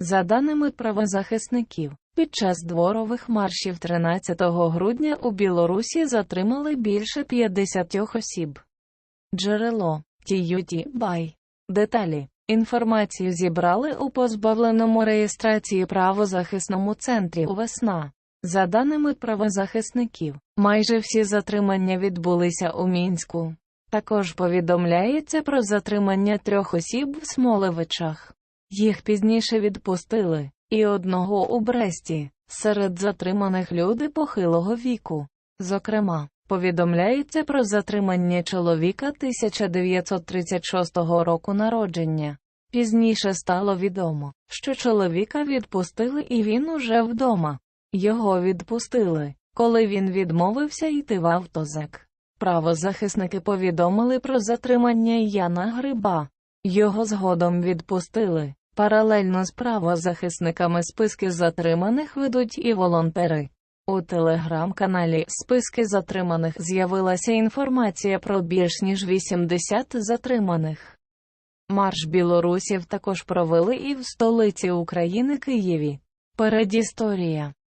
За даними правозахисників, під час дворових маршів 13 грудня у Білорусі затримали більше 50 осіб. Джерело Бай. Деталі. Інформацію зібрали у позбавленому реєстрації правозахисному центрі «Весна». За даними правозахисників, майже всі затримання відбулися у Мінську. Також повідомляється про затримання трьох осіб в Смолевичах. Їх пізніше відпустили, і одного у Бресті. Серед затриманих люди похилого віку. Зокрема, повідомляється про затримання чоловіка 1936 року народження. Пізніше стало відомо, що чоловіка відпустили і він уже вдома. Його відпустили, коли він відмовився йти в автозак. Правозахисники повідомили про затримання Яна Гриба. Його згодом відпустили. Паралельно з правозахисниками списки затриманих ведуть і волонтери. У телеграм-каналі Списки затриманих з'явилася інформація про більш ніж 80 затриманих. Марш білорусів також провели і в столиці України Києві. Передісторія